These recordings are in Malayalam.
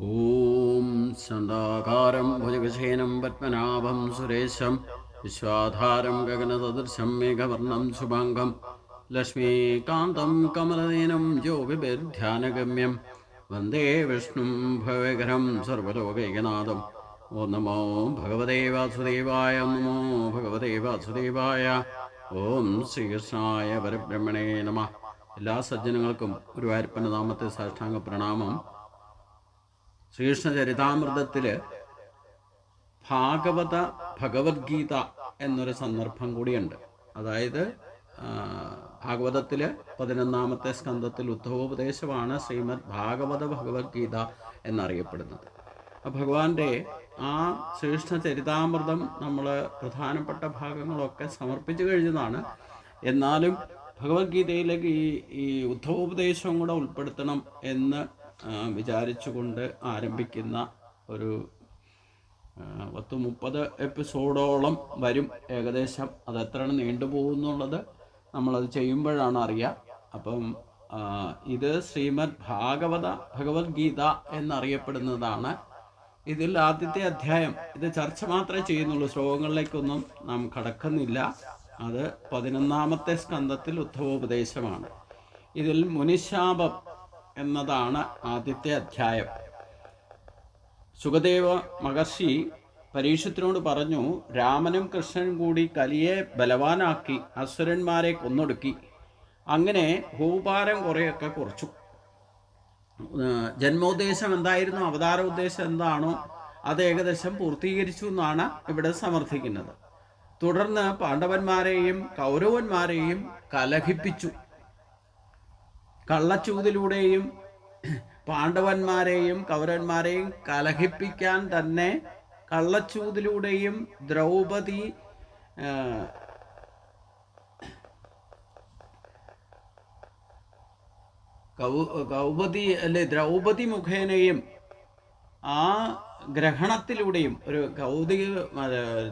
ॐ सन्दाकारं भुजगशयनं पद्मनाभं सुरेशं विश्वाधारं गगनसदृशं मेघवर्णं शुभाङ्गं लक्ष्मीकान्तं कमलनयनं योगिभिर्ध्यानगम्यं वन्दे विष्णुं भवघरं सर्वलोकैकनाथम् ഓം നമോ ഭഗവതേ വാസുദേവായ നമോ ഭഗവതേ വാസുദേവായ ഓം ശ്രീകൃഷ്ണായ പരബ്രഹ്മണേ നമ എല്ലാ സജ്ജനങ്ങൾക്കും ഗുരുവായൂരപ്പൻ്റെ നാമത്തെ സാഷ്ടാംഗ പ്രണാമം ശ്രീകൃഷ്ണ ചരിതാമൃതത്തിൽ ഭാഗവത ഭഗവത്ഗീത എന്നൊരു സന്ദർഭം കൂടിയുണ്ട്. അതായത് ഭാഗവതത്തിൽ പതിനൊന്നാമത്തെ സ്കന്ധത്തിൽ ഉദ്ധവോപദേശമാണ് ശ്രീമദ് ഭാഗവത ഭഗവത്ഗീത എന്നറിയപ്പെടുന്നത്. ഭഗവാന്റെ ആ ശ്രീകൃഷ്ണ ചരിതാമൃതം നമ്മൾ പ്രധാനപ്പെട്ട ഭാഗങ്ങളൊക്കെ സമർപ്പിച്ചു കഴിഞ്ഞതാണ്. എന്നാലും ഭഗവത്ഗീതയിലേക്ക് ഈ ഈ ഉദ്ധവോപദേശവും കൂടെ ഉൾപ്പെടുത്തണം എന്ന് വിചാരിച്ചുകൊണ്ട് ആരംഭിക്കുന്ന ഒരു പത്ത് മുപ്പത് എപ്പിസോഡോളം വരും ഏകദേശം. അത് എത്ര നീണ്ടുപോകുന്നുള്ളത് നമ്മളത് ചെയ്യുമ്പോഴാണ് അറിയുക അപ്പം ഇത് ശ്രീമദ് ഭാഗവത ഭഗവത്ഗീത എന്നറിയപ്പെടുന്നതാണ്. ഇതിൽ ആദ്യത്തെ അധ്യായം ഇത് ചർച്ച മാത്രമേ ചെയ്യുന്നുള്ളൂ. ശ്ലോകങ്ങളിലേക്കൊന്നും നാം കടക്കുന്നില്ല. അത് പതിനൊന്നാമത്തെ സ്കന്ധത്തിൽ ഉദ്ധവോപദേശമാണ്. ഇതിൽ മുനിശാപം എന്നതാണ് ആദ്യത്തെ അധ്യായം. സുഖദേവ മഹർഷി പരീക്ഷത്തിനോട് പറഞ്ഞു രാമനും കൃഷ്ണനും കൂടി കലിയെ ബലവാനാക്കി അസുരന്മാരെ കൊന്നൊടുക്കി. അങ്ങനെ ഭൂഭാരം കുറേയൊക്കെ കുറച്ചു. ജന്മോദ്ദേശം എന്തായിരുന്നു? അവതാര ഉദ്ദേശം എന്താണോ അത് ഏകദേശം പൂർത്തീകരിച്ചു എന്നാണ് ഇവിടെ സമർത്ഥിക്കുന്നത്. തുടർന്ന് പാണ്ഡവന്മാരെയും കൗരവന്മാരെയും കലഹിപ്പിച്ചു. കള്ളച്ചൂതിലൂടെയും പാണ്ഡവന്മാരെയും കൗരന്മാരെയും കലഹിപ്പിക്കാൻ തന്നെ കള്ളച്ചൂതിലൂടെയും ദ്രൗപദി കൗ കൗപതി അല്ലെ ദ്രൗപദി മുഖേനയും ആ ഗ്രഹണത്തിലൂടെയും ഒരു കൗതിക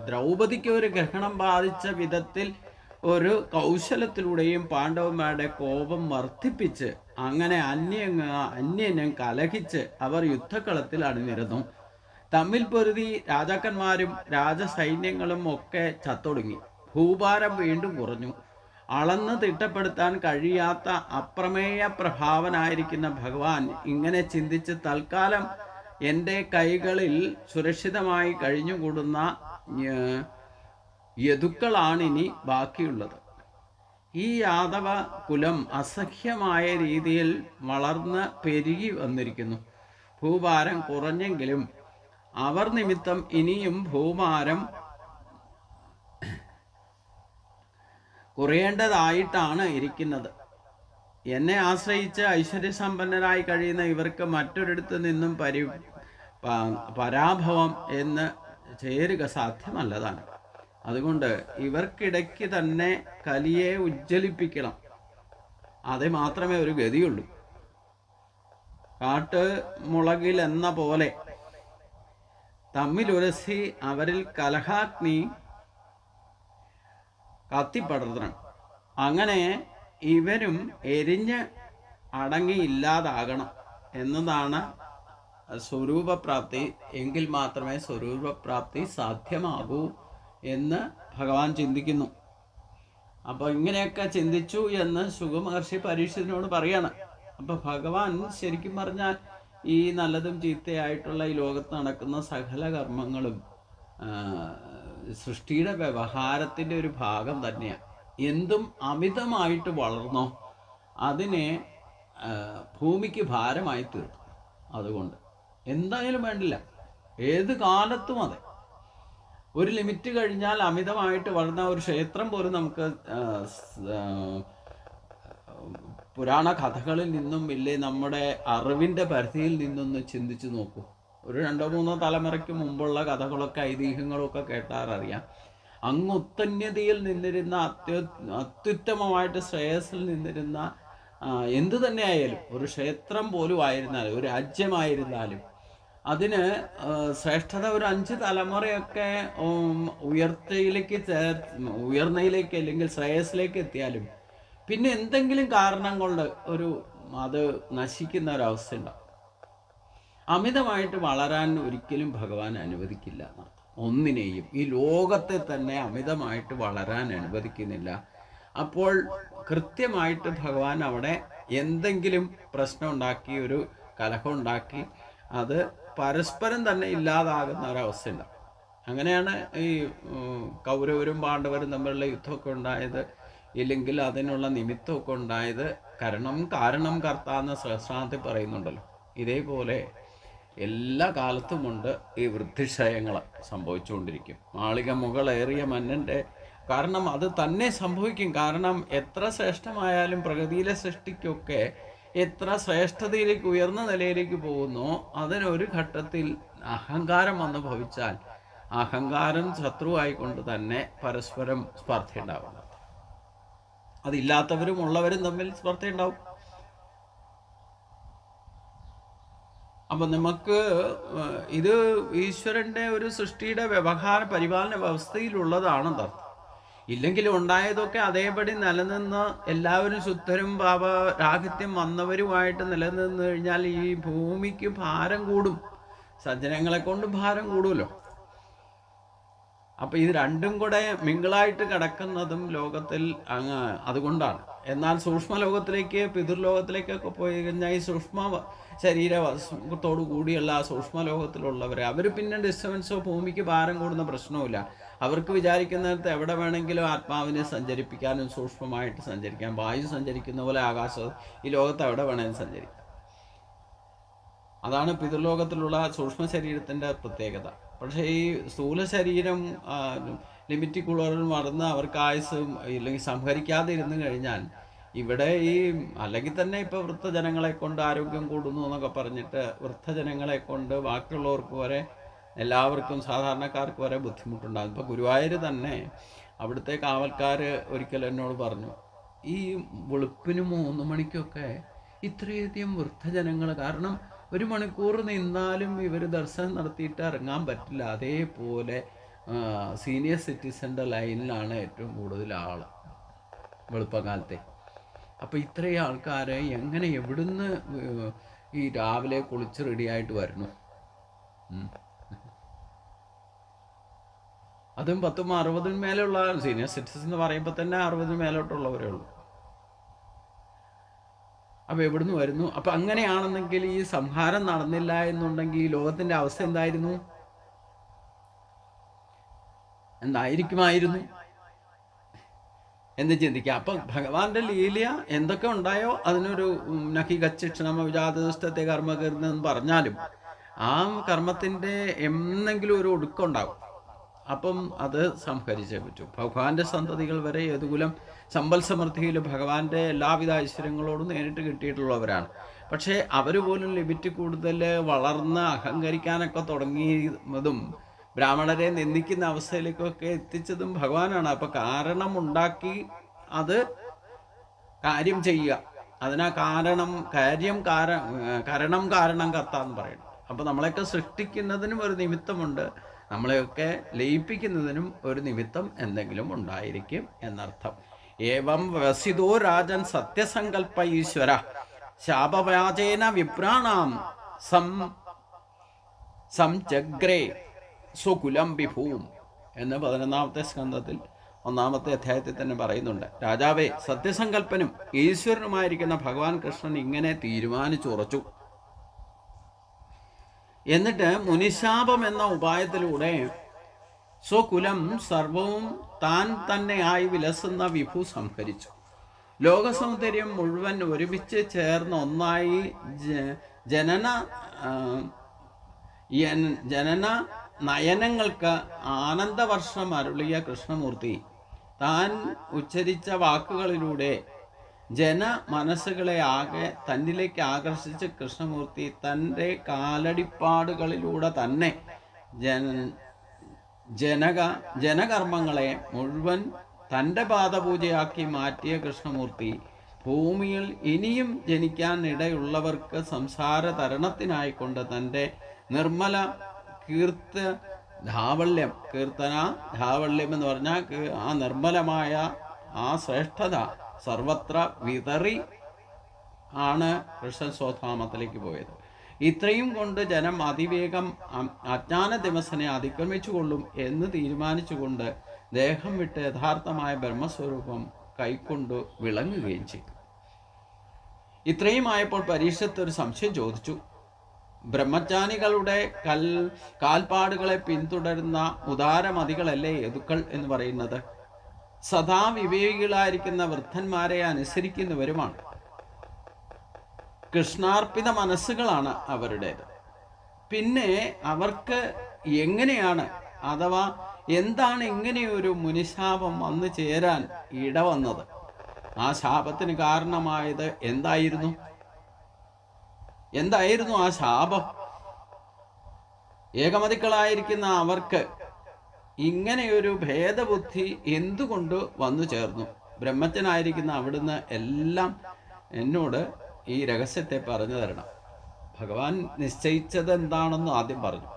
ദ്രൗപതിക്ക് ഒരു ഗ്രഹണം ബാധിച്ച വിധത്തിൽ ഒരു കൗശലത്തിലൂടെയും പാണ്ഡവന്മാരുടെ കോപം വർദ്ധിപ്പിച്ച് അങ്ങനെ അന്യങ്ങ അന്യനും കലഹിച്ച് അവർ യുദ്ധക്കളത്തിൽ അണിനിരുന്നു. തമ്മിൽ പൊരുതി രാജാക്കന്മാരും രാജസൈന്യങ്ങളും ഒക്കെ ചത്തൊടുങ്ങി. ഭൂഭാരം വീണ്ടും കുറഞ്ഞു. അളന്ന് തിട്ടപ്പെടുത്താൻ കഴിയാത്ത അപ്രമേയ പ്രഭാവനായിരിക്കുന്ന ഭഗവാൻ ഇങ്ങനെ ചിന്തിച്ച് തൽക്കാലം എന്റെ കൈകളിൽ സുരക്ഷിതമായി കഴിഞ്ഞുകൂടുന്ന ഏർ, യദുക്കളാണിനി ബാക്കിയുള്ളത്. ഈ യാദവ കുലം അസഹ്യമായ രീതിയിൽ വളർന്ന് പെരുകി വന്നിരിക്കുന്നു. ഭൂഭാരം കുറഞ്ഞെങ്കിലും അവർ നിമിത്തം ഇനിയും ഭൂഭാരം കുറയേണ്ടതായിട്ടാണ് ഇരിക്കുന്നത്. എന്നെ ആശ്രയിച്ച് ഐശ്വര്യസമ്പന്നരായി കഴിയുന്ന ഇവർക്ക് മറ്റൊരിടത്തു നിന്നും പരി പരാഭവം എന്ന് ചേരുക സാധ്യമല്ലതാണ്. അതുകൊണ്ട് ഇവർക്കിടയ്ക്ക് തന്നെ കലിയെ ഉജ്ജ്വലിപ്പിക്കണം. അത് മാത്രമേ ഒരു ഗതിയുള്ളൂ. കാട്ട് മുളകിൽ എന്ന പോലെ തമ്മിലുരസി അവരിൽ കലഹാഗ്നി കത്തിപ്പടർത്തണം. അങ്ങനെ ഇവരും എരിഞ്ഞ് അടങ്ങിയില്ലാതാകണം എന്നതാണ് സ്വരൂപപ്രാപ്തി. എങ്കിൽ മാത്രമേ സ്വരൂപപ്രാപ്തി സാധ്യമാകൂ. എന്ന് ഭഗവാൻ ചിന്തിക്കുന്നു. അപ്പോൾ ഇങ്ങനെയൊക്കെ ചിന്തിച്ചു എന്ന് സുഖമഹർഷി പരീക്ഷത്തിനോട് പറയാണ്. അപ്പോൾ ഭഗവാൻ ശരിക്കും പറഞ്ഞാൽ ഈ നല്ലതും ചീത്തയായിട്ടുള്ള ഈ ലോകത്ത് നടക്കുന്ന സകല കർമ്മങ്ങളും സൃഷ്ടിയുടെ വ്യവഹാരത്തിന്റെ ഒരു ഭാഗം തന്നെയാണ് എന്തും അമിതമായിട്ട് വളർന്നോ അതിനെ ഭൂമിക്ക് ഭാരമായി തീർത്തു അതുകൊണ്ട് എന്തായാലും വേണ്ടില്ല. ഏത് കാലത്തും അതെ. ഒരു ലിമിറ്റ് കഴിഞ്ഞാൽ അമിതമായിട്ട് വളർന്ന ഒരു ക്ഷേത്രം പോലും നമുക്ക് പുരാണ കഥകളിൽ നിന്നും ഇല്ലേ നമ്മുടെ അറിവിന്റെ പരിധിയിൽ നിന്നൊന്ന് ചിന്തിച്ചു നോക്കൂ. ഒരു രണ്ടോ മൂന്നോ തലമുറയ്ക്ക് മുമ്പുള്ള കഥകളൊക്കെ ഐതിഹ്യങ്ങളൊക്കെ കേട്ടാററിയാം അങ്ങ് ഉത്തന്യതയിൽ നിന്നിരുന്ന അത്യു അത്യുത്തമമായിട്ട് ശ്രേയസിൽ നിന്നിരുന്ന എന്തു തന്നെ ആയാലും ഒരു ക്ഷേത്രം പോലും ആയിരുന്നാലും ഒരു രാജ്യമായിരുന്നാലും അതിന് ശ്രേഷ്ഠത ഒരു അഞ്ച് തലമുറയൊക്കെ ഉയർച്ചയിലേക്ക് ഉയർന്നയിലേക്ക് അല്ലെങ്കിൽ ശ്രേയസിലേക്ക് എത്തിയാലും പിന്നെ എന്തെങ്കിലും കാരണം കൊണ്ട് ഒരു അത് നശിക്കുന്ന ഒരവസ്ഥ ഉണ്ടാവും. അമിതമായിട്ട് വളരാൻ ഒരിക്കലും ഭഗവാൻ അനുവദിക്കില്ല ഒന്നിനെയും ഈ ലോകത്തെ തന്നെ അമിതമായിട്ട് വളരാൻ അനുവദിക്കുന്നില്ല. അപ്പോൾ കൃത്യമായിട്ട് ഭഗവാൻ അവിടെ എന്തെങ്കിലും പ്രശ്നം ഉണ്ടാക്കി ഒരു കലഹം ഉണ്ടാക്കി അത് പരസ്പരം തന്നെ ഇല്ലാതാകുന്ന ഒരവസ്ഥ ഉണ്ടാവും അങ്ങനെയാണ് ഈ കൗരവരും പാണ്ഡവരും തമ്മിലുള്ള യുദ്ധമൊക്കെ ഉണ്ടായത്. ഇല്ലെങ്കിൽ അതിനുള്ള നിമിത്തമൊക്കെ ഉണ്ടായത് കാരണം കാരണം കർത്താന്ന് സഹസ്രാന്തി പറയുന്നുണ്ടല്ലോ. ഇതേപോലെ എല്ലാ കാലത്തുമുണ്ട് ഈ വൃദ്ധിക്ഷയങ്ങൾ സംഭവിച്ചുകൊണ്ടിരിക്കും. മാളിക മുകളേറിയ മന്നന്റെ കാരണം അത് തന്നെ സംഭവിക്കും. കാരണം എത്ര ശ്രേഷ്ഠമായാലും പ്രകൃതിയിലെ സൃഷ്ടിക്കൊക്കെ എത്ര ശ്രേഷ്ഠതയിലേക്ക് ഉയർന്ന നിലയിലേക്ക് പോകുന്നോ അതിനൊരു ഘട്ടത്തിൽ അഹങ്കാരം വന്ന് ഭവിച്ചാൽ അഹങ്കാരം ശത്രുവായിക്കൊണ്ട് തന്നെ പരസ്പരം സ്പർദ്ധ ഉണ്ടാവുന്നത് അതില്ലാത്തവരും ഉള്ളവരും തമ്മിൽ സ്പർദ്ധ ഉണ്ടാവും അപ്പം നമുക്ക് ഇത് ഈശ്വരന്റെ ഒരു സൃഷ്ടിയുടെ വ്യവഹാര പരിപാലന വ്യവസ്ഥയിലുള്ളതാണ് ഇല്ലെങ്കിൽ ഉണ്ടായതൊക്കെ അതേപടി നിലനിന്ന് എല്ലാവരും ശുദ്ധരും പാപ രാഹിത്യം വന്നവരുമായിട്ട് നിലനിന്ന് കഴിഞ്ഞാൽ ഈ ഭൂമിക്ക് ഭാരം കൂടും. സജ്ജനങ്ങളെ കൊണ്ട് ഭാരം കൂടുമല്ലോ. അപ്പൊ ഇത് രണ്ടും കൂടെ മിങ്കിളായിട്ട് കിടക്കുന്നതും ലോകത്തിൽ അങ്ങ് അതുകൊണ്ടാണ്. എന്നാൽ സൂക്ഷ്മ ലോകത്തിലേക്ക് പിതൃലോകത്തിലേക്കൊക്കെ പോയി കഴിഞ്ഞാൽ ഈ സൂക്ഷ്മ ശരീരത്തോടു കൂടിയുള്ള ആ സൂക്ഷ്മ ലോകത്തിലുള്ളവരെ അവർ പിന്നെ ഡിസ്റ്റർബൻസോ ഭൂമിക്ക് ഭാരം കൂടുന്ന പ്രശ്നവുമില്ല. അവർക്ക് വിചാരിക്കുന്നിടത്ത് എവിടെ വേണമെങ്കിലും ആത്മാവിനെ സഞ്ചരിപ്പിക്കാനും സൂക്ഷ്മമായിട്ട് സഞ്ചരിക്കാം. വായു സഞ്ചരിക്കുന്ന പോലെ ആകാശം ഈ ലോകത്ത് എവിടെ വേണമെങ്കിലും സഞ്ചരിക്കാം. അതാണ് പിതൃലോകത്തിലുള്ള സൂക്ഷ്മ ശരീരത്തിന്റെ പ്രത്യേകത. പക്ഷേ ഈ സ്ഥൂല ശരീരം ലിമിറ്റ് കൂടുതൽ മറന്ന് അവർക്ക് ആയുസ് ഇല്ലെങ്കിൽ സംഹരിക്കാതെ ഇരുന്ന് കഴിഞ്ഞാൽ ഇവിടെ ഈ അല്ലെങ്കിൽ തന്നെ ഇപ്പോൾ വൃദ്ധജനങ്ങളെ കൊണ്ട് ആരോഗ്യം കൂടുന്നു എന്നൊക്കെ പറഞ്ഞിട്ട് വൃദ്ധജനങ്ങളെ കൊണ്ട് ബാക്കിയുള്ളവർക്ക് വരെ എല്ലാവർക്കും സാധാരണക്കാർക്ക് വരെ ബുദ്ധിമുട്ടുണ്ടാകും. ഇപ്പോൾ ഗുരുവായൂർ തന്നെ അവിടുത്തെ കാവൽക്കാർ ഒരിക്കൽ എന്നോട് പറഞ്ഞു ഈ വെളുപ്പിന് മൂന്ന് മണിക്കൊക്കെ ഇത്രയധികം വൃദ്ധജനങ്ങൾ കാരണം ഒരു മണിക്കൂർ നിന്നാലും ഇവർ ദർശനം നടത്തിയിട്ട് ഇറങ്ങാൻ പറ്റില്ല. അതേപോലെ സീനിയർ സിറ്റിസന്റെ ലൈനിലാണ് ഏറ്റവും കൂടുതൽ ആൾ വെളുപ്പകാലത്തെ. അപ്പോൾ ഇത്രയും ആൾക്കാരെ എങ്ങനെ എവിടുന്ന് ഈ രാവിലെ കുളിച്ച് റെഡിയായിട്ട് വരണം. അതും പത്തും അറുപതിന് മേലെയുള്ള സീനിയർ സിറ്റിസൺ എന്ന് പറയുമ്പോൾ തന്നെ അറുപതിന് മേലോട്ടുള്ളവരേ ഉള്ളൂ. അപ്പോൾ എവിടുന്ന് വരുന്നു? അപ്പം അങ്ങനെയാണെന്നെങ്കിൽ ഈ സംഹാരം നടന്നില്ല എന്നുണ്ടെങ്കിൽ ഈ ലോകത്തിന്റെ അവസ്ഥ എന്തായിരുന്നു? എന്തായിരിക്കുമായിരുന്നു? എന്ന് ചിന്തിക്കുക അപ്പം ഭഗവാന്റെ ലീല എന്തൊക്കെ ഉണ്ടായോ? അതിനൊരു നഹി ഗച്ഛക്ഷണമ വിജാതനിഷ്ഠത്തെ കർമ്മകരുന്നെന്ന് പറഞ്ഞാലും ആ കർമ്മത്തിന്റെ എന്തെങ്കിലും ഒരു ഒടുക്കമുണ്ടാകും അപ്പം അത് സംഹരിച്ചേ പറ്റൂ. ഭഗവാന്റെ സന്തതികൾ വരെ ഏതുകുലം സമ്പൽ സമൃദ്ധിയിൽ ഭഗവാന്റെ എല്ലാവിധ ഐശ്വര്യങ്ങളോടും നേരിട്ട് കിട്ടിയിട്ടുള്ളവരാണ്. പക്ഷേ അവർ പോലും ലിമിറ്റ് കൂടുതൽ വളർന്ന് അഹങ്കരിക്കാനൊക്കെ തുടങ്ങിയതും ബ്രാഹ്മണരെ നിന്ദിക്കുന്ന അവസ്ഥയിലേക്കൊക്കെ എത്തിച്ചതും ഭഗവാനാണ്. അപ്പൊ കാരണം ഉണ്ടാക്കി അത് കാര്യം ചെയ്യുക. അതിനാ കാരണം കാര്യം കാരണം കാരണം കാരണം കർത്ത എന്ന് പറയുന്നത്. അപ്പൊ നമ്മളെയൊക്കെ സൃഷ്ടിക്കുന്നതിനും ഒരു നിമിത്തമുണ്ട്. നമ്മളെയൊക്കെ ലയിപ്പിക്കുന്നതിനും ഒരു നിമിത്തം എന്തെങ്കിലും ഉണ്ടായിരിക്കും എന്നർത്ഥം. ഏവം വസിതോ രാജൻ സത്യസങ്കല്പ ഈശ്വര. ശാപവാചേന വിപ്രാണാം സം സംചഗ്രേ സ്വകുലം വിഭൂം എന്ന് പതിനൊന്നാമത്തെ സ്കന്ധത്തിൽ ഒന്നാമത്തെ അധ്യായത്തിൽ തന്നെ പറയുന്നുണ്ട്. രാജാവേ സത്യസങ്കല്പനും ഈശ്വരനുമായിരിക്കുന്ന ഭഗവാൻ കൃഷ്ണൻ ഇങ്ങനെ തീരുമാനിച്ചുറച്ചു. എന്നിട്ട് മുനിശാപം എന്ന ഉപായത്തിലൂടെ സ്വകുലം സർവവും താൻ തന്നെയായി വിലസുന്ന വിഭു സംഹരിച്ചു. ലോകസൗന്ദര്യം മുഴുവൻ ഒരുമിച്ച് ചേർന്ന് ഒന്നായി ജനന ജനന നയനങ്ങൾക്ക് ആനന്ദവർഷം അരുളിയ കൃഷ്ണമൂർത്തി. താൻ ഉച്ചരിച്ച വാക്കുകളിലൂടെ ജന മനസ്സുകളെ ആകെ തന്നിലേക്ക് ആകർഷിച്ച് കൃഷ്ണമൂർത്തി തന്റെ കാലടിപ്പാടുകളിലൂടെ തന്നെ ജന ജനക ജനകർമ്മങ്ങളെ മുഴുവൻ തന്റെ പാദപൂജയാക്കി മാറ്റിയ കൃഷ്ണമൂർത്തി ഭൂമിയിൽ ഇനിയും ജനിക്കാൻ ഇടയുള്ളവർക്ക് സംസാര തരണത്തിനായിക്കൊണ്ട് തന്റെ നിർമ്മല കീർത്ത ധാവള്യം കീർത്തന ധാവള്യം എന്ന് പറഞ്ഞാൽ ആ നിർമ്മലമായ ആ ശ്രേഷ്ഠത സർവത്ര വിതറി ആണ് കൃഷ്ണൻ സ്വധാമത്തിലേക്ക് പോയത്. ഇത്രയും കൊണ്ട് ജനം അതിവേഗം അജ്ഞാന ദിവസനെ അതിക്രമിച്ചു കൊള്ളും എന്ന് തീരുമാനിച്ചുകൊണ്ട് ദേഹം വിട്ട് യഥാർത്ഥമായ ബ്രഹ്മസ്വരൂപം കൈക്കൊണ്ട് വിളങ്ങുകയും ചെയ്തു. ഇത്രയും ആയപ്പോൾ പരീക്ഷത്ത് ഒരു സംശയം ചോദിച്ചു. ബ്രഹ്മജ്ഞാനികളുടെ കൽ കാൽപ്പാടുകളെ പിന്തുടരുന്ന ഉദാരമതികളല്ലേ യതുക്കൾ എന്ന് പറയുന്നത്? സദാ വിവേകികളായിരിക്കുന്ന വൃദ്ധന്മാരെ അനുസരിക്കുന്നവരുമാണ്. കൃഷ്ണാർപ്പിത മനസ്സുകളാണ് അവരുടേത്. പിന്നെ അവർക്ക് എങ്ങനെയാണ് അഥവാ എന്താണ് ഇങ്ങനെയൊരു മുനിശാപം വന്നു ചേരാൻ ഇടവന്നത് ആ ശാപത്തിന് കാരണമായത് എന്തായിരുന്നു? എന്തായിരുന്നു ആ ശാപം? ഏകമതിക്കളായിരിക്കുന്ന അവർക്ക് ഇങ്ങനെയൊരു ഭേദബുദ്ധി എന്തുകൊണ്ട് വന്നു ചേർന്നു? ബ്രഹ്മത്തിനായിരിക്കുന്ന അവിടുന്ന് എല്ലാം എന്നോട് ഈ രഹസ്യത്തെ പറഞ്ഞു തരണം. ഭഗവാൻ നിശ്ചയിച്ചത് എന്താണെന്ന് ആദ്യം പറഞ്ഞു.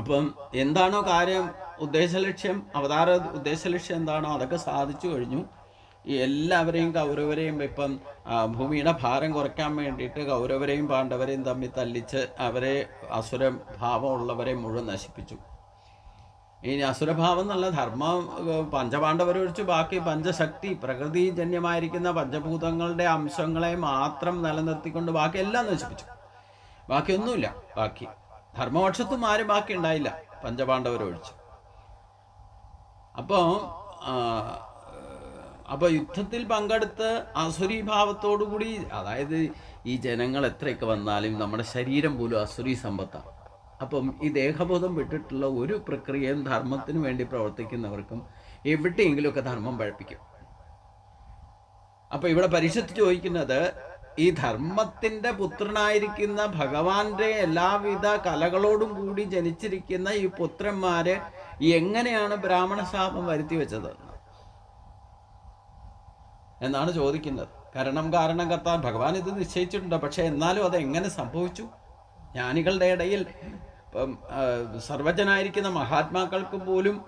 അപ്പം എന്താണോ കാര്യം ഉദ്ദേശലക്ഷ്യം അവതാര ഉദ്ദേശലക്ഷ്യം എന്താണോ അതൊക്കെ സാധിച്ചു കഴിഞ്ഞു. ഈ എല്ലാവരെയും കൗരവരെയും ഇപ്പം ഭൂമിയുടെ ഭാരം കുറയ്ക്കാൻ വേണ്ടിയിട്ട് കൗരവരെയും പാണ്ഡവരെയും തമ്മിൽ തല്ലിച്ച് അവരെ അസുര ഭാവമുള്ളവരെ മുഴുവൻ നശിപ്പിച്ചു. ഇനി അസുരഭാവം എന്നുള്ള ധർമ്മം പഞ്ചപാണ്ഡവരെ ഒഴിച്ച് ബാക്കി പഞ്ചശക്തി പ്രകൃതിജന്യമായിരിക്കുന്ന പഞ്ചഭൂതങ്ങളുടെ അംശങ്ങളെ മാത്രം നിലനിർത്തിക്കൊണ്ട് ബാക്കി എല്ലാം നശിപ്പിച്ചു. ബാക്കിയൊന്നുമില്ല. ബാക്കി ധർമ്മപക്ഷത്തും ആരും ബാക്കി ഉണ്ടായില്ല പഞ്ചപാണ്ഡവരൊഴിച്ച്. അപ്പോൾ അപ്പോൾ യുദ്ധത്തിൽ പങ്കെടുത്ത് അസുരീഭാവത്തോടുകൂടി അതായത് ഈ ജനങ്ങൾ എത്രയൊക്കെ വന്നാലും നമ്മുടെ ശരീരം പോലും അസുരി സമ്പത്താണ് അപ്പം ഈ ദേഹബോധം വിട്ടിട്ടുള്ള ഒരു പ്രക്രിയയും ധർമ്മത്തിന് വേണ്ടി പ്രവർത്തിക്കുന്നവർക്കും എവിടെയെങ്കിലുമൊക്കെ ധർമ്മം പഴപ്പിക്കും. അപ്പൊ ഇവിടെ പരിഷത്ത് ചോദിക്കുന്നത് ഈ ധർമ്മത്തിന്റെ പുത്രനായിരിക്കുന്ന ഭഗവാന്റെ എല്ലാവിധ കലകളോടും കൂടി ജനിച്ചിരിക്കുന്ന ഈ പുത്രന്മാരെ എങ്ങനെയാണ് ബ്രാഹ്മണ ശാപം വരുത്തി വെച്ചത്? എന്നാണ് ചോദിക്കുന്നത്. കാരണം കാരണം കർത്താൻ ഭഗവാൻ ഇത് നിശ്ചയിച്ചിട്ടുണ്ട്. പക്ഷെ എന്നാലും അത് എങ്ങനെ സംഭവിച്ചു? ജ്ഞാനികളുടെ ഇടയിൽ സർവജനായിരിക്കുന്ന മഹാത്മാക്കൾക്ക് പോലും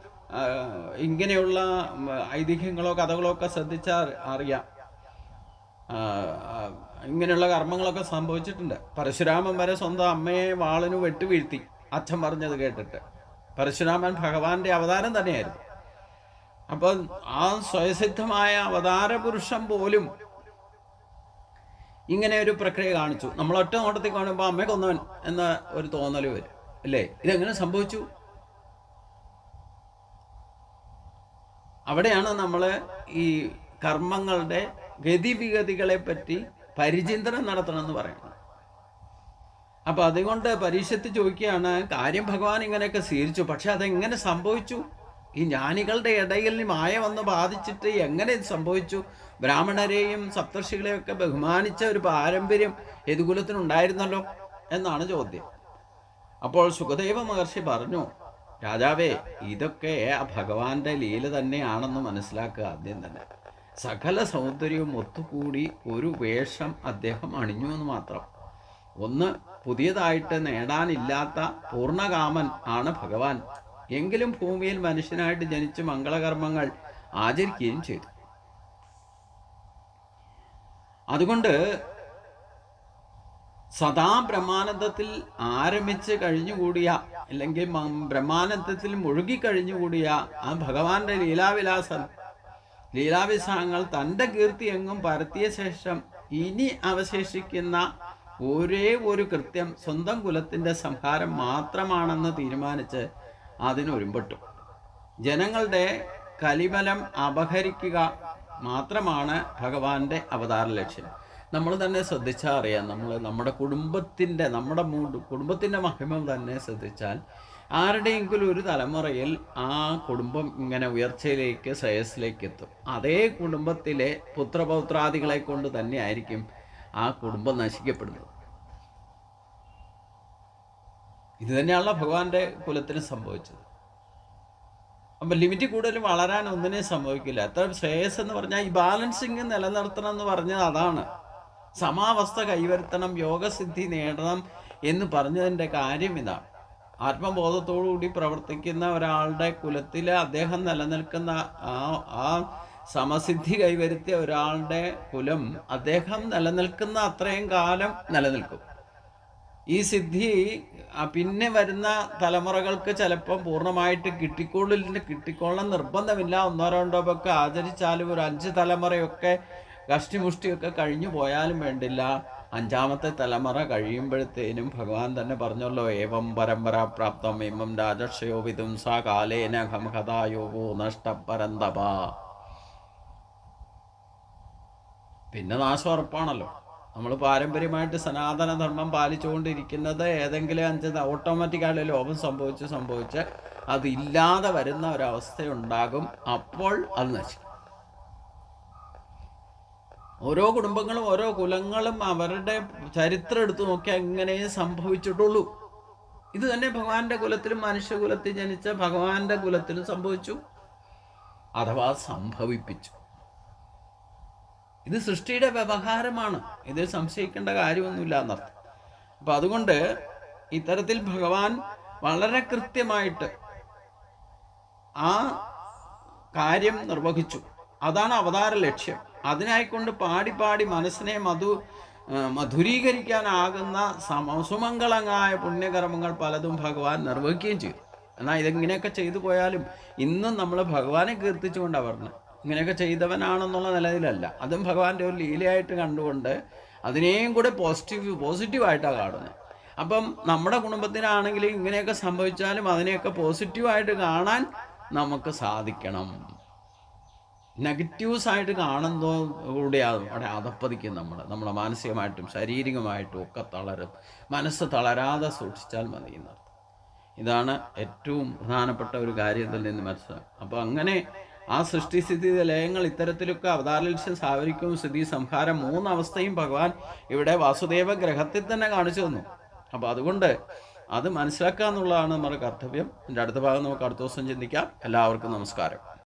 ഇങ്ങനെയുള്ള ഐതിഹ്യങ്ങളോ കഥകളോ ഒക്കെ ശ്രദ്ധിച്ചാൽ അറിയാം. ഇങ്ങനെയുള്ള കർമ്മങ്ങളൊക്കെ സംഭവിച്ചിട്ടുണ്ട്. പരശുരാമൻ വരെ സ്വന്തം അമ്മയെ വാളിന് വെട്ടുവീഴ്ത്തി. അച്ഛൻ പറഞ്ഞത് കേട്ടിട്ട്. പരശുരാമൻ ഭഗവാന്റെ അവതാരം തന്നെയായിരുന്നു. അപ്പോൾ ആ സ്വയസിദ്ധമായ അവതാര പുരുഷൻ പോലും ഇങ്ങനെ ഒരു പ്രക്രിയ കാണിച്ചു. നമ്മൾ ഒറ്റ നോട്ടത്തിൽ കാണുമ്പോൾ അമ്മയെ കൊന്നവൻ എന്ന ഒരു തോന്നൽ വരും. അല്ലേ? ഇതെങ്ങനെ സംഭവിച്ചു? അവിടെയാണ് നമ്മൾ ഈ കർമ്മങ്ങളുടെ ഗതിവിഗതികളെ പറ്റി പരിചിന്തനം നടത്തണമെന്ന് പറയുന്നത്. അപ്പൊ അതുകൊണ്ട് പരീക്ഷത്ത് ചോദിക്കുകയാണ് കാര്യം ഭഗവാൻ ഇങ്ങനെയൊക്കെ സ്വീകരിച്ചു പക്ഷെ അതെങ്ങനെ സംഭവിച്ചു? ഈ ജ്ഞാനികളുടെ ഇടയിൽ മായ വന്ന് ബാധിച്ചിട്ട് എങ്ങനെ ഇത് സംഭവിച്ചു? ബ്രാഹ്മണരെയും സപ്തർഷികളെയും ഒക്കെ ബഹുമാനിച്ച ഒരു പാരമ്പര്യം യദുകുലത്തിനുണ്ടായിരുന്നല്ലോ എന്നാണ് ചോദ്യം. അപ്പോൾ സുഖദേവ മഹർഷി പറഞ്ഞു രാജാവേ ഇതൊക്കെ ആ ഭഗവാന്റെ ലീല തന്നെയാണെന്ന് മനസ്സിലാക്കുക ആദ്യം തന്നെ. സകല സൗന്ദര്യവും ഒത്തുകൂടി ഒരു വേഷം അദ്ദേഹം അണിഞ്ഞു എന്ന് മാത്രം. ഒന്ന് പുതിയതായിട്ട് നേടാനില്ലാത്ത പൂർണകാമൻ ആണ് ഭഗവാൻ. എങ്കിലും ഭൂമിയിൽ മനുഷ്യനായിട്ട് ജനിച്ച് മംഗളകർമ്മങ്ങൾ ആചരിക്കുകയും ചെയ്തു. അതുകൊണ്ട് സദാ ബ്രഹ്മാനന്ദത്തിൽ ആരംഭിച്ച് കഴിഞ്ഞുകൂടിയ അല്ലെങ്കിൽ ബ്രഹ്മാനന്ദത്തിൽ മുഴുകി കഴിഞ്ഞുകൂടിയ ആ ഭഗവാന്റെ ലീലാവിലാസം ലീലാവിലാസങ്ങൾ തന്റെ കീർത്തി എങ്ങും പരത്തിയ ശേഷം ഇനി അവശേഷിക്കുന്ന ഒരേ ഒരു കൃത്യം സ്വന്തം കുലത്തിന്റെ സംഹാരം മാത്രമാണെന്ന് തീരുമാനിച്ച് അതിനൊരുമ്പെട്ടു ജനങ്ങളുടെ കലിമലം അപഹരിക്കുക മാത്രമാണ് ഭഗവാന്റെ അവതാര ലക്ഷ്യം. നമ്മൾ തന്നെ ശ്രദ്ധിച്ചാൽ അറിയാം. നമ്മൾ നമ്മുടെ കുടുംബത്തിന്റെ നമ്മുടെ മൂട് കുടുംബത്തിന്റെ മഹിമം തന്നെ ശ്രദ്ധിച്ചാൽ ആരുടെയെങ്കിലും ഒരു തലമുറയിൽ ആ കുടുംബം ഇങ്ങനെ ഉയർച്ചയിലേക്ക് ശ്രേയസ്സിലേക്ക് എത്തും. അതേ കുടുംബത്തിലെ പുത്രപൗത്രാദികളെ കൊണ്ട് തന്നെ ആയിരിക്കും ആ കുടുംബം നശിക്കപ്പെടുന്നത്. ഇത് തന്നെയാണല്ലോ ഭഗവാന്റെ കുലത്തിന് സംഭവിച്ചത്. അപ്പം ലിമിറ്റ് കൂടുതൽ വളരാൻ ഒന്നിനെ സംഭവിക്കില്ല. എത്ര ശ്രേയസ് എന്ന് പറഞ്ഞാൽ ഈ ബാലൻസിങ് നിലനിർത്തണം എന്ന് പറഞ്ഞത് അതാണ്. സമാവസ്ഥ കൈവരുത്തണം യോഗസിദ്ധി നേടണം എന്ന് പറഞ്ഞതിന്റെ കാര്യം ഇതാണ് ആത്മബോധത്തോടുകൂടി പ്രവർത്തിക്കുന്ന ഒരാളുടെ കുലത്തിൽ അദ്ദേഹം നിലനിൽക്കുന്ന ആ ആ സമസിദ്ധി കൈവരുത്തിയ ഒരാളുടെ കുലം അദ്ദേഹം നിലനിൽക്കുന്ന അത്രയും കാലം നിലനിൽക്കും. ഈ സിദ്ധി പിന്നെ വരുന്ന തലമുറകൾക്ക് ചിലപ്പം പൂർണമായിട്ട് കിട്ടിക്കൊള്ളില്ല കിട്ടിക്കൊള്ളാൻ നിർബന്ധമില്ല. ഒന്നോ രണ്ടോ ഒക്കെ ആചരിച്ചാലും ഒരു അഞ്ച് തലമുറയൊക്കെ കഷ്ടിമുഷ്ടിയൊക്കെ കഴിഞ്ഞു പോയാലും വേണ്ടില്ല. അഞ്ചാമത്തെ തലമുറ കഴിയുമ്പോഴത്തേനും ഭഗവാൻ തന്നെ പറഞ്ഞല്ലോ ഏവം പരമ്പരാപ്രാപ്തം ഇമം രാജക്ഷയോ വിധുംസ കാലേന ഹംഹതായോഗോ നഷ്ടപരന്തപ പിന്നെ നാശം ഉറപ്പാണല്ലോ. നമ്മൾ പാരമ്പര്യമായിട്ട് സനാതന ധർമ്മം പാലിച്ചുകൊണ്ടിരിക്കുന്നത് ഏതെങ്കിലും അഞ്ച് ഓട്ടോമാറ്റിക്കായിട്ട് ലോപം സംഭവിച്ച് സംഭവിച്ച് അതില്ലാതെ വരുന്ന ഒരവസ്ഥയുണ്ടാകും അപ്പോൾ അത് നശിക്കും. ഓരോ കുടുംബങ്ങളും ഓരോ കുലങ്ങളും അവരുടെ ചരിത്രം എടുത്തു നോക്കിയാൽ ഇങ്ങനെ സംഭവിച്ചിട്ടുള്ളൂ. ഇത് തന്നെ ഭഗവാന്റെ കുലത്തിലും മനുഷ്യകുലത്തിൽ ജനിച്ച ഭഗവാന്റെ കുലത്തിലും സംഭവിച്ചു. അഥവാ സംഭവിപ്പിച്ചു. ഇത് സൃഷ്ടിയുടെ വ്യവഹാരമാണ്. ഇതിൽ സംശയിക്കേണ്ട കാര്യമൊന്നുമില്ല എന്നർത്ഥം. അപ്പം അതുകൊണ്ട് ഇത്തരത്തിൽ ഭഗവാൻ വളരെ കൃത്യമായിട്ട് ആ കാര്യം നിർവഹിച്ചു. അതാണ് അവതാര ലക്ഷ്യം. അതിനായിക്കൊണ്ട് പാടി പാടി മനസ്സിനെ മധു മധുരീകരിക്കാനാകുന്ന സമസുമംഗളങ്ങളായ പുണ്യകർമ്മങ്ങൾ പലതും ഭഗവാൻ നിർവഹിക്കുകയും ചെയ്തു. എന്നാൽ ഇതെങ്ങനെയൊക്കെ ചെയ്തു പോയാലും ഇന്നും നമ്മൾ ഭഗവാനെ കീർത്തിച്ചുകൊണ്ടാണ് പറഞ്ഞത്. ഇങ്ങനെയൊക്കെ ചെയ്തവനാണെന്നുള്ള നിലയിലല്ല. അതും ഭഗവാന്റെ ഒരു ലീലയായിട്ട് കണ്ടുകൊണ്ട് അതിനെയും കൂടെ പോസിറ്റീവ് പോസിറ്റീവായിട്ടാണ് കാണുന്നത്. അപ്പം നമ്മുടെ കുടുംബത്തിനാണെങ്കിൽ ഇങ്ങനെയൊക്കെ സംഭവിച്ചാലും അതിനെയൊക്കെ പോസിറ്റീവായിട്ട് കാണാൻ നമുക്ക് സാധിക്കണം. നെഗറ്റീവ്സ് ആയിട്ട് കാണുന്നതോടെ അവിടെ അതപ്പതിക്കും നമ്മൾ നമ്മുടെ മാനസികമായിട്ടും ശാരീരികമായിട്ടും ഒക്കെ തളരും. മനസ്സ് തളരാതെ സൂക്ഷിച്ചാൽ മതി എന്നർത്ഥം. ഇതാണ് ഏറ്റവും പ്രധാനപ്പെട്ട ഒരു കാര്യത്തിൽ നിന്ന് മനസ്സിലാക്കും അപ്പോൾ അങ്ങനെ ആ സൃഷ്ടിസ്ഥിതി ലയങ്ങൾ ഇത്തരത്തിലൊക്കെ അവതാര ലക്ഷ്യം സാവരിക്കും സ്ഥിതി സംഹാരം മൂന്നവസ്ഥയും ഭഗവാൻ ഇവിടെ വാസുദേവ ഗ്രഹത്തിൽ തന്നെ കാണിച്ചു തന്നു. അപ്പോൾ അതുകൊണ്ട് അത് മനസ്സിലാക്കുക എന്നുള്ളതാണ് നമ്മുടെ കർത്തവ്യം. എന്റെ അടുത്ത ഭാഗം നമുക്ക് അടുത്ത ദിവസം ചിന്തിക്കാം. എല്ലാവർക്കും നമസ്കാരം.